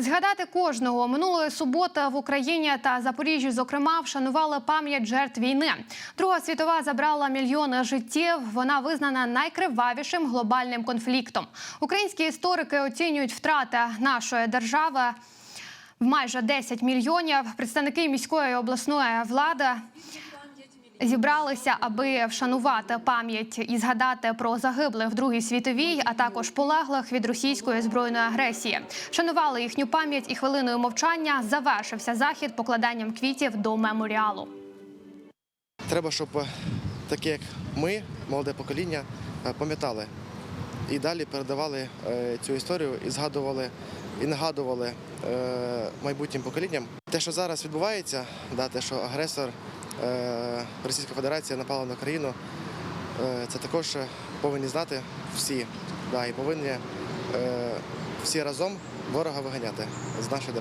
Згадати кожного минулої суботи в Україні та Запоріжжі, зокрема, вшанували пам'ять жертв війни. Друга світова забрала мільйони життів. Вона визнана найкривавішим глобальним конфліктом. Українські історики оцінюють втрати нашої держави в майже 10 мільйонів. Представники міської обласної влади зібралися, аби вшанувати пам'ять і згадати про загиблих в Другій світовій, а також полеглих від російської збройної агресії. Вшанували їхню пам'ять і хвилиною мовчання завершився захід покладанням квітів до меморіалу. Треба, щоб е, такі, як ми, молоде покоління, е, пам'ятали і далі передавали е, цю історію і згадували і нагадували е, майбутнім поколінням. Те, що зараз відбувається, да, те, що агресор Російської Російська Федерація напала на країну, е, це також повинні знати всі. Да, і повинні е, всі разом ворога виганяти з нашої держави.